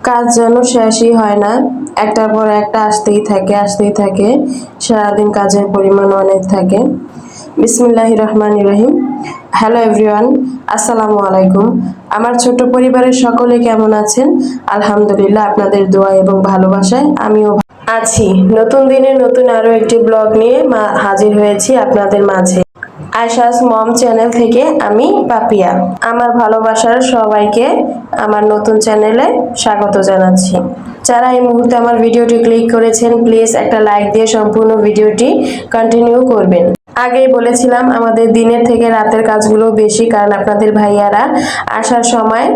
কাজ যেন শেষই হয় না। একটার পর একটা আসতেই থাকে আসতেই থাকে। সারাদিন কাজের পরিমাণ অনেক থাকে। বিসমিল্লাহ রহমান রহিম। হ্যালো এভরিওয়ান, আসসালামু আলাইকুম। আমার ছোট পরিবারের সকলে কেমন আছেন? আলহামদুলিল্লাহ, আপনাদের দোয়া এবং ভালোবাসায় আমিও আছি। নতুন দিনে নতুন আরও একটি ব্লগ নিয়ে হাজির হয়েছি আপনাদের মাঝে। আয়সাস মম চ্যানেল থেকে আমি পাপিয়া আমার ভালোবাসার সবাইকে আমার নতুন চ্যানেলে স্বাগত জানাচ্ছি। যারা এই মুহূর্তে আমার ভিডিওটি ক্লিক করেছেন, প্লিজ একটা লাইক দিয়ে সম্পূর্ণ ভিডিওটি কন্টিনিউ করবেন। আগেই বলেছিলাম, আমাদের দিনের থেকে রাতের কাজগুলো বেশি, কারণ আপনাদের ভাইয়ারা আসার সময়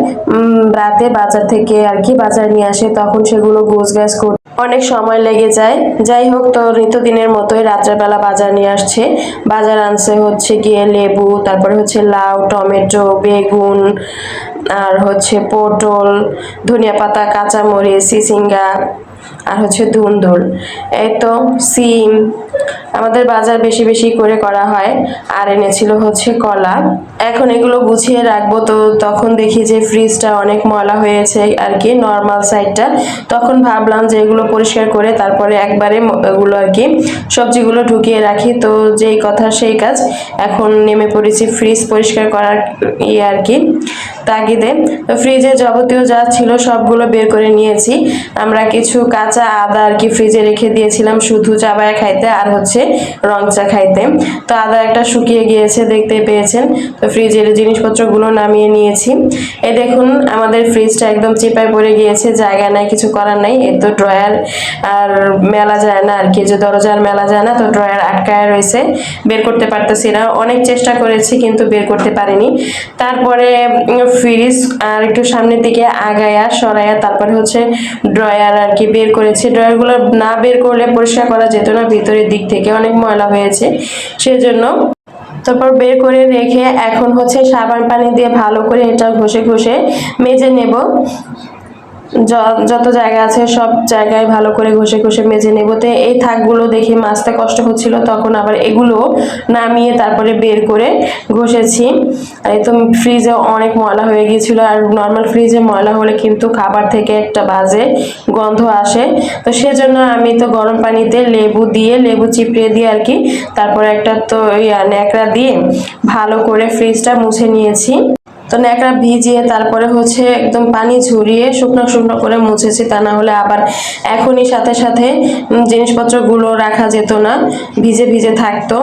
রাতে বাজার থেকে আর কি বাজার নিয়ে আসে, তখন সেগুলো গোছ গাছ অনেক সময় লেগে যায়। যাই হোক, তো নিত্যদিনের মতোই রাত্রেবেলা বাজার নিয়ে আসছে। বাজার আনছে হচ্ছে গিয়ে লেবু, তারপর হচ্ছে লাউ, টমেটো, বেগুন, আর হচ্ছে পটল, ধনিয়া পাতা, কাঁচামরিচ, সিসিঙ্গা আর হচ্ছে ধুন্দুল। এই তো সিম। আমাদের বাজার বেশি বেশি করে করা হয়। আর এনেছিল হচ্ছে কলা। এখন এগুলো গুছিয়ে রাখব তো তখন দেখি যে ফ্রিজটা অনেক ময়লা হয়েছে আর কি নর্মাল সাইডটা তখন ভাবলাম যে এগুলো পরিষ্কার করে তারপরে একবারে এগুলো আর কি, সবজিগুলো ঢুকিয়ে রাখি। তো যেই কথা সেই কাজ। এখন নেমে পড়েছি ফ্রিজ পরিষ্কার করার ইয়ে আর কি, তাগিদে। ফ্রিজে যাবতীয় যা ছিল সবগুলো বের করে নিয়েছি। আমরা কিছু কাঁচা আদা আর কি ফ্রিজে রেখে দিয়েছিলাম, শুধু চা চাবায় খাইতে আর হচ্ছে রং চা খাইতে। তো আদা একটা শুকিয়ে গিয়েছে, দেখতে পেয়েছেন। তো ফ্রিজের জিনিসপত্রগুলো নামিয়ে নিয়েছি। এ দেখুন, আমাদের ফ্রিজটা একদম চিপায় পড়ে গিয়েছে, জায়গা নাই, কিছু করার নাই। এই তো ড্রয়ার আর মেলা যায় না আর কি, যে দরজার মেলা যায় না, তো ড্রয়ার আটকায় রয়েছে। বের করতে পারতেছি না। অনেক চেষ্টা করেছি, কিন্তু বের করতে পারিনি। তারপরে ফ্রিজ আর একটু সামনের দিকে আগায়া সরাইয়া তারপরে হচ্ছে ড্রয়ার আর কি বের করেছি। ড্রয়ারগুলো না বের করলে পরিষ্কার করা যেত না, ভিতরের দিক থেকে অনেক ময়লা হয়েছে। সেজন্য তারপর বের করে রেখে এখন হচ্ছে সাবান পানি দিয়ে ভালো করে এটা ঘষে ঘষে মেজে নেব। যত জায়গা আছে সব জায়গায় ভালো করে ঘষে ঘষে মেজে নেব। তো এই থাকগুলো দেখে মাছতে কষ্ট হচ্ছিল, তখন আবার এগুলো নামিয়ে তারপরে বের করে ঘষেছি। এই তো ফ্রিজে অনেক ময়লা হয়ে গিয়েছিল, আর নর্মাল ফ্রিজে ময়লা হলে কিন্তু খাবার থেকে একটা বাজে গন্ধ আসে। তো সেজন্য আমি তো গরম পানিতে লেবু দিয়ে, লেবু চিপড়িয়ে দিয়ে আর কি, তারপরে একটা তো ন্যাকড়া দিয়ে ভালো করে ফ্রিজটা মুছে নিয়েছি। তো ন্যাকড়া ভিজিয়ে তারপরে হচ্ছে একদম পানি ঝরিয়ে শুকনো শুকনো করে মুছেছি, তা না হলে আবার এখনই সাথে সাথে জিনিসপত্রগুলো রাখা যেত না, ভিজে ভিজে থাকতো।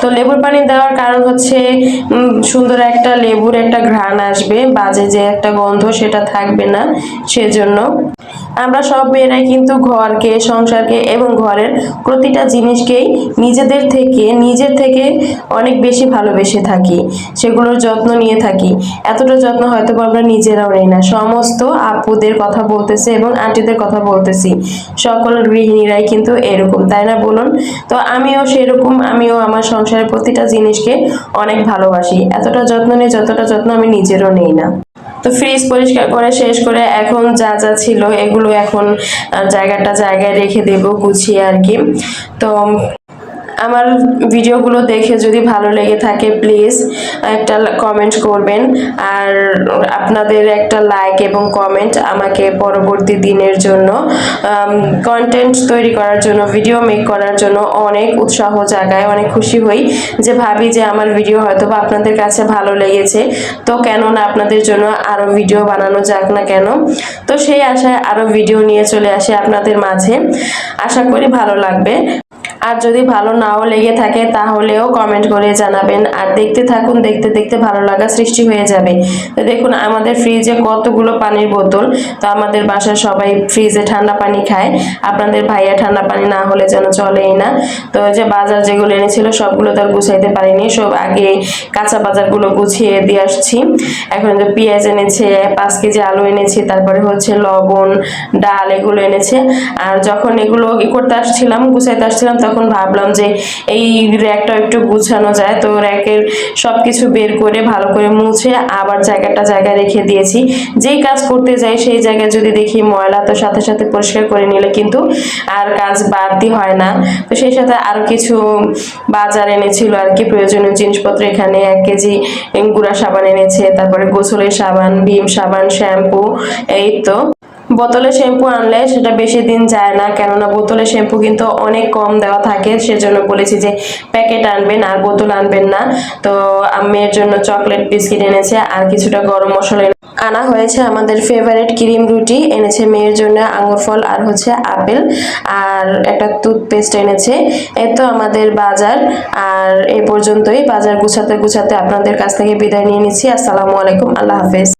তো লেবুর পানি দেওয়ার কারণ হচ্ছে সুন্দর একটা লেবুর একটা ঘ্রাণ আসবে, বাজে যে একটা গন্ধ সেটা থাকবে না সেজন্য। আমরা সব মেয়েরাই কিন্তু ঘরকে, সংসারকে এবং ঘরের প্রতিটা জিনিসকেই নিজেদের থেকে, নিজের থেকে অনেক বেশি ভালোবেসে থাকি, সেগুলোর যত্ন নিয়ে থাকি। এতটা যত্ন হয়তো আমরা নিজেরাও নেই না। সমস্ত আপুদের কথা বলতেছে এবং আন্টিদের কথা বলতেছি। সকল গৃহিণীরাই কিন্তু এরকম, তাই না বলুন? তো আমিও সেরকম, আমিও আমার সংসারের প্রতিটা জিনিসকে অনেক ভালোবাসি। এতটা যত্ন নেই যতটা যত্ন আমি নিজেরও নেই না। তো ফ্রিজ পরিষ্কার করে, শেষ করে এখন যা যা ছিল এগুলো এখন জায়গাটা জায়গায় রেখে দেব, গুছিয়ে আর কি। তো আমার ভিডিওগুলো দেখে যদি ভালো লেগে থাকে প্লিজ একটা কমেন্ট করবেন। আর আপনাদের একটা লাইক এবং কমেন্ট আমাকে পরবর্তী দিনের জন্য কন্টেন্ট তৈরি করার জন্য ভিডিও মেক করার জন্য অনেক উৎসাহ জাগায়, অনেক খুশি হই যে ভাবি যে আমার ভিডিও হয়তো বা আপনাদের কাছে ভালো লেগেছে। তো কেন না আপনাদের জন্য আরও ভিডিও বানানো যাক না কেন? তো সেই আশায় আরও ভিডিও নিয়ে চলে আসে আপনাদের মাঝে। আশা করি ভালো লাগবে। আর যদি ভালো নাও লেগে থাকে তাহলেও কমেন্ট করে জানাবেন। আর দেখতে থাকুন, দেখতে দেখতে ভালো লাগা সৃষ্টি হয়ে যাবে। তো দেখুন, আমাদের ফ্রিজে কতগুলো পানির বোতল। তো আমাদের বাসায় সবাই ফ্রিজে ঠান্ডা পানি খায়। আপনাদের ভাইয়া ঠান্ডা পানি না হলে যেন চলেই না। তো যে বাজার যেগুলো এনেছিল, সবগুলো তো গুছাইতে পারিনি। সব আগে কাঁচা বাজারগুলো গুছিয়ে দিয়ে আসছি। এখন যে পেঁয়াজ এনেছে, পাঁচ কেজি আলু এনেছি, তারপরে হচ্ছে লবণ, ডাল এগুলো এনেছে। আর যখন এগুলো করতে আসছিলাম, গুছাইতে আসছিলাম তখন ভাবলাম যে এই র্যাকটা একটু গুছানো যায়। তো র্যাকের সব কিছু বের করে ভালো করে মুছে আবার জায়গাটা জায়গায় রেখে দিয়েছি। যেই কাজ করতে যাই সেই জায়গায় যদি দেখি ময়লা, তো সাথে সাথে পরিষ্কার করে নিলে কিন্তু আর কাজ বাড়তি হয় না। তো সেই সাথে আরও কিছু বাজার এনেছিল আর কি, প্রয়োজনীয় জিনিসপত্র এখানে, এক কেজি গুঁড়া সাবান এনেছে, তারপরে গোসলের সাবান, ভীম সাবান, শ্যাম্পু, এই তো। বোতলে শ্যাম্পু আনলে সেটা বেশি দিন যায় না, কেননা বোতলে শ্যাম্পু কিন্তু অনেক কম দেওয়া থাকে, সেজন্য বলেছি যে প্যাকেট আনবেন আর বোতল আনবেন না। তো আমি এর জন্য চকলেট বিস্কিট এনেছে আর কিছুটা গরম মশলা আনা হয়েছে আমাদের ফেভারিট ক্রিম রুটি, এনেছে মেয়ের জন্য আঙুর ফল আর হচ্ছে আপেল, আর একটা টুথপেস্ট এনেছে। এই তো আমাদের বাজার, আর এ পর্যন্তই। বাজার গুছাতে গুছাতে আপনাদের কাছ থেকে বিদায় নিয়ে নিচ্ছি। আসসালামু আলাইকুম, আল্লাহ হাফেজ।